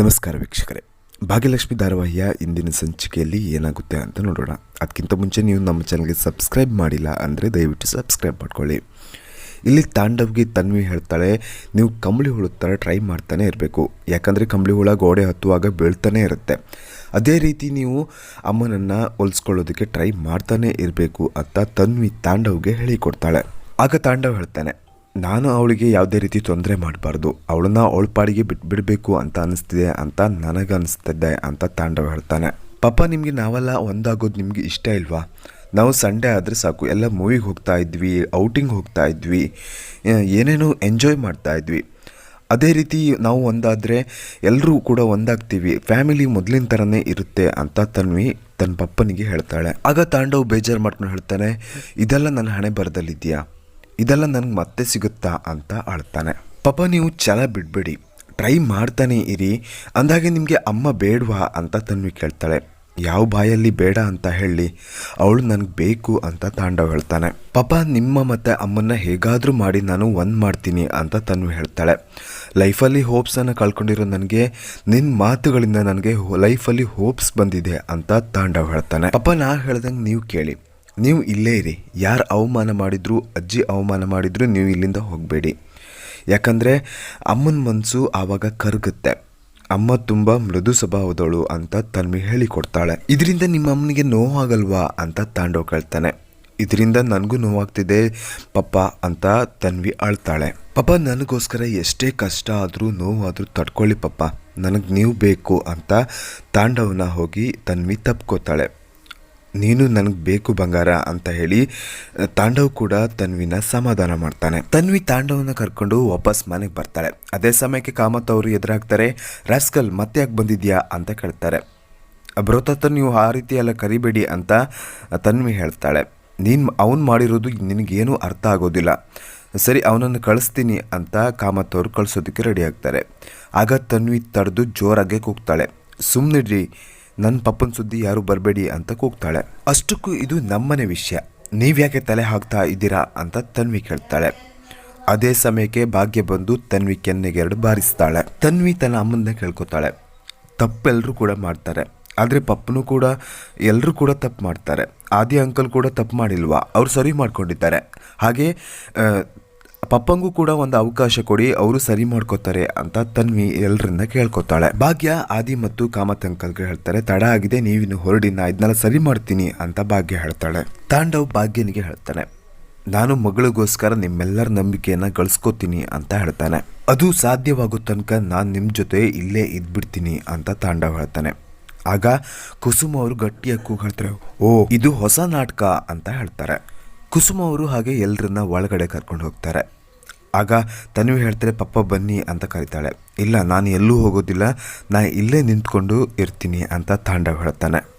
ನಮಸ್ಕಾರ ವೀಕ್ಷಕರೇ. ಭಾಗ್ಯಲಕ್ಷ್ಮಿ ಧಾರಾವಾಹಿಯ ಇಂದಿನ ಸಂಚಿಕೆಯಲ್ಲಿ ಏನಾಗುತ್ತೆ ಅಂತ ನೋಡೋಣ. ಅದಕ್ಕಿಂತ ಮುಂಚೆ ನೀವು ನಮ್ಮ ಚಾನಲ್ಗೆ ಸಬ್ಸ್ಕ್ರೈಬ್ ಮಾಡಿಲ್ಲ ಅಂದರೆ ದಯವಿಟ್ಟು ಸಬ್ಸ್ಕ್ರೈಬ್ ಮಾಡ್ಕೊಳ್ಳಿ. ಇಲ್ಲಿ ತಾಂಡವ್ಗೆ ತನ್ವಿ ಹೇಳ್ತಾಳೆ, ನೀವು ಕಂಬಳಿ ಹುಳ ಥರ ಟ್ರೈ ಮಾಡ್ತಾನೆ ಇರಬೇಕು. ಯಾಕಂದರೆ ಕಂಬಳಿ ಹುಳ ಗೋಡೆ ಹತ್ತುವಾಗ ಬೀಳ್ತಾನೆ ಇರುತ್ತೆ. ಅದೇ ರೀತಿ ನೀವು ಅಮ್ಮನನ್ನು ಹೊಲಿಸ್ಕೊಳ್ಳೋದಕ್ಕೆ ಟ್ರೈ ಮಾಡ್ತಾನೆ ಇರಬೇಕು ಅಂತ ತನ್ವಿ ತಾಂಡವ್ಗೆ ಹೇಳಿಕೊಡ್ತಾಳೆ. ಆಗ ತಾಂಡವ್ ಹೇಳ್ತಾನೆ ನಾನು ಅವಳಿಗೆ ಯಾವುದೇ ರೀತಿ ತೊಂದರೆ ಮಾಡಬಾರ್ದು. ಅವಳನ್ನ ಅವಳ ಪಾಡಿಗೆ ಬಿಟ್ಬಿಡಬೇಕು ಅಂತ ಅನಿಸ್ತಿದೆ ಅಂತ ನನಗೆ ಅನಿಸ್ತಿದೆ ಅಂತ ತಾಂಡವ್ ಹೇಳ್ತಾನೆ. ಪಾಪ ನಿಮಗೆ ನಾವೆಲ್ಲ ಒಂದಾಗೋದು ನಿಮಗೆ ಇಷ್ಟ ಇಲ್ವಾ? ನಾವು ಸಂಡೇ ಆದರೆ ಸಾಕು. ಎಲ್ಲ ಮೂವಿಗೆ ಹೋಗ್ತಾ ಇದ್ವಿ, ಔಟಿಂಗ್ ಹೋಗ್ತಾ ಇದ್ವಿ ಏನೇನೋ ಎಂಜಾಯ್ ಮಾಡ್ತಾ ಇದ್ವಿ. ಅದೇ ರೀತಿ ನಾವು ಒಂದಾದರೆ ಎಲ್ಲರೂ ಕೂಡ ಒಂದಾಗ್ತೀವಿ. ಫ್ಯಾಮಿಲಿ ಮೊದಲಿನ ಥರನೇ ಇರುತ್ತೆ ಅಂತ ತನ್ವಿ ತನ್ನ ಪಪ್ಪನಿಗೆ ಹೇಳ್ತಾಳೆ. ಆಗ ತಾಂಡವ್ ಬೇಜಾರು ಮಾಡ್ಕೊಂಡು ಹೇಳ್ತಾನೆ, ಇದೆಲ್ಲ ನನ್ನ ಹಣೆ ಬರದಲ್ಲಿದೆಯಾ ಇದೆಲ್ಲ ನನಗೆ ಮತ್ತೆ ಸಿಗುತ್ತಾ ಅಂತ ಅಳ್ತಾನೆ. ಪಾಪ ನೀವು ಛಲ ಬಿಡಬೇಡಿ. ಟ್ರೈ ಮಾಡ್ತಾನೆ ಇರಿ. ಅಂದಾಗೆ ನಿಮಗೆ ಅಮ್ಮ ಬೇಡವಾ ಅಂತ ತನ್ವಿ ಕೇಳ್ತಾಳೆ. ಯಾವ ಬಾಯಲ್ಲಿ ಬೇಡ ಅಂತ ಹೇಳಿ ಅವಳು ನನಗೆ ಬೇಕು ಅಂತ ತಾಂಡವ್ ಹೇಳ್ತಾನೆ. ಪಾಪ ನಿಮ್ಮ ಮತ್ತು ಅಮ್ಮನ್ನ ಹೇಗಾದರೂ ಮಾಡಿ ನಾನು ಒಂದು ಮಾಡ್ತೀನಿ ಅಂತ ತನ್ವಿ ಹೇಳ್ತಾಳೆ. ಲೈಫಲ್ಲಿ ಹೋಪ್ಸನ್ನು ಕಳ್ಕೊಂಡಿರೋ ನನಗೆ ನಿನ್ನ ಮಾತುಗಳಿಂದ ನನಗೆ ಲೈಫಲ್ಲಿ ಹೋಪ್ಸ್ ಬಂದಿದೆ ಅಂತ ತಾಂಡವ್ ಹೇಳ್ತಾನೆ. ಪಾಪ ನಾ ಹೇಳ್ದಂಗೆ ನೀವು ಕೇಳಿ. ನೀವು ಇಲ್ಲೇ ಇರಿ. ಯಾರು ಅವಮಾನ ಮಾಡಿದ್ರು, ಅಜ್ಜಿ ಅವಮಾನ ಮಾಡಿದ್ರು, ನೀವು ಇಲ್ಲಿಂದ ಹೋಗಬೇಡಿ. ಯಾಕಂದರೆ ಅಮ್ಮನ ಮನಸ್ಸು ಆವಾಗ ಕರಗುತ್ತೆ. ಅಮ್ಮ ತುಂಬ ಮೃದು ಸ್ವಭಾವದವಳು ಅಂತ ತನ್ವಿ ಹೇಳಿಕೊಡ್ತಾಳೆ. ಇದರಿಂದ ನಿಮ್ಮ ಅಮ್ಮನಿಗೆ ನೋವಾಗಲ್ವಾ ಅಂತ ತಾಂಡವ್ ಕೇಳ್ತಾನೆ. ಇದರಿಂದ ನನಗೂ ನೋವಾಗ್ತಿದೆ ಪಪ್ಪ ಅಂತ ತನ್ವಿ ಅಳ್ತಾಳೆ. ಪಪ್ಪ, ನನಗೋಸ್ಕರ ಎಷ್ಟೇ ಕಷ್ಟ ಆದರೂ, ನೋವಾದರೂ ತಡ್ಕೊಳ್ಳಿ ಪಪ್ಪ. ನನಗೆ ನೀವು ಬೇಕು ಅಂತ ತಾಂಡವನ ಹೋಗಿ ತನ್ವಿ ತಪ್ಕೋತಾಳೆ. ನೀನು ನನಗೆ ಬೇಕು ಬಂಗಾರ ಅಂತ ಹೇಳಿ, ತಾಂಡವ್ ಕೂಡ ತನ್ವಿನ ಸಮಾಧಾನ ಮಾಡ್ತಾನೆ. ತನ್ವಿ ತಾಂಡವನ್ನ ಕರ್ಕೊಂಡು ವಾಪಸ್ ಮನೆಗೆ ಬರ್ತಾಳೆ. ಅದೇ ಸಮಯಕ್ಕೆ ಕಾಮತ್ ಅವರು ಎದುರಾಗ್ತಾರೆ, ರಾಸ್ಕಲ್ ಮತ್ತೆ ಯಾಕೆ ಬಂದಿದ್ಯಾ? ಅಂತ ಕೇಳ್ತಾರೆ. ಬೃಹತ್ ನೀವು ಆ ರೀತಿ ಎಲ್ಲ ಕರಿಬೇಡಿ ಅಂತ ತನ್ವಿ ಹೇಳ್ತಾಳೆ. ನೀನು ಅವನು ಮಾಡಿರೋದು ನಿನಗೇನು ಅರ್ಥ ಆಗೋದಿಲ್ಲ. ಸರಿ, ಅವನನ್ನು ಕಳಿಸ್ತೀನಿ ಅಂತ ಕಾಮತ್ ಅವರು ಕಳಿಸೋದಕ್ಕೆ ರೆಡಿ ಆಗ್ತಾರೆ. ಆಗ ತನ್ವಿ ತಡೆದು ಜೋರಾಗೆ ಕೂಗ್ತಾಳೆ. ಸುಮ್ಮನಿಡ್ರಿ ನನ್ನ ಪಪ್ಪನ ಸುದ್ದಿ ಯಾರು ಬರಬೇಡಿ ಅಂತ ಕೂಗ್ತಾಳೆ. ಅಷ್ಟಕ್ಕೂ ಇದು ನಮ್ಮನೆ ವಿಷಯ. ನೀವ್ಯಾಕೆ ತಲೆ ಹಾಕ್ತಾ ಇದ್ದೀರಾ ಅಂತ ತನ್ವಿ ಕೇಳ್ತಾಳೆ. ಅದೇ ಸಮಯಕ್ಕೆ ಭಾಗ್ಯ ಬಂದು ತನ್ವಿ ಕೆನ್ನೆಗೆರಡು ಬಾರಿಸ್ತಾಳೆ. ತನ್ವಿ ತನ್ನ ಅಮ್ಮನ್ನ ಕೇಳ್ಕೊತಾಳೆ. ತಪ್ಪೆಲ್ಲರೂ ಕೂಡ ಮಾಡ್ತಾರೆ. ಆದರೆ ಪಪ್ಪನೂ ಕೂಡ ಎಲ್ಲರೂ ಕೂಡ ತಪ್ಪು ಮಾಡ್ತಾರೆ. ಆದಿ ಅಂಕಲ್ ಕೂಡ ತಪ್ಪು ಮಾಡಿಲ್ವಾ? ಅವ್ರು ಸರಿ ಮಾಡ್ಕೊಂಡಿದ್ದಾರೆ. ಹಾಗೆ ಪಪ್ಪಂಗೂ ಕೂಡ ಒಂದು ಅವಕಾಶ ಕೊಡಿ, ಅವರು ಸರಿ ಮಾಡ್ಕೋತಾರೆ ಅಂತ ತನ್ವಿ ಎಲ್ಲರಿಂದ ಕೇಳ್ಕೊತಾಳೆ. ಭಾಗ್ಯ, ಆದಿ ಮತ್ತು ಕಾಮತ್ ಅಂಕಲ್ಗೆ ಹೇಳ್ತಾರೆ, ತಡ ಆಗಿದೆ, ನೀವಿನ್ನು ಹೊರಡಿ ಇದನ್ನೆಲ್ಲ ಸರಿ ಮಾಡ್ತೀನಿ ಅಂತ ಭಾಗ್ಯ ಹೇಳ್ತಾಳೆ. ತಾಂಡವ್ ಭಾಗ್ಯನಿಗೆ ಹೇಳ್ತಾನೆ, ನಾನು ಮಗಳಿಗೋಸ್ಕರ ನಿಮ್ಮೆಲ್ಲರ ನಂಬಿಕೆಯನ್ನ ಗಳಿಸ್ಕೋತೀನಿ ಅಂತ ಹೇಳ್ತಾನೆ. ಅದು ಸಾಧ್ಯವಾಗೋ ತನಕ ನಾನು ನಿಮ್ಮ ಜೊತೆ ಇಲ್ಲೇ ಇದ್ಬಿಡ್ತೀನಿ ಅಂತ ತಾಂಡವ್ ಹೇಳ್ತಾನೆ. ಆಗ ಕುಸುಮ ಅವರು ಗಟ್ಟಿಯಾಗಿ ಕೂಗ್ ಹೇಳ್ತಾರೆ ಓ, ಇದು ಹೊಸ ನಾಟಕ ಅಂತ ಹೇಳ್ತಾರೆ. ಕುಸುಮ ಅವರು ಹಾಗೆ ಎಲ್ಲರನ್ನ ಒಳಗಡೆ ಕರ್ಕೊಂಡು ಹೋಗ್ತಾರೆ. ಆಗ ತನು ಹೇಳ್ತಾರೆ ಪಪ್ಪ, ಬನ್ನಿ ಅಂತ ಕರೀತಾಳೆ. ಇಲ್ಲ, ನಾನು ಎಲ್ಲೂ ಹೋಗೋದಿಲ್ಲ. ನಾ ಇಲ್ಲೇ ನಿಂತ್ಕೊಂಡು ಇರ್ತೀನಿ ಅಂತ ತಾಂಡವ್ ಹೇಳ್ತಾನೆ.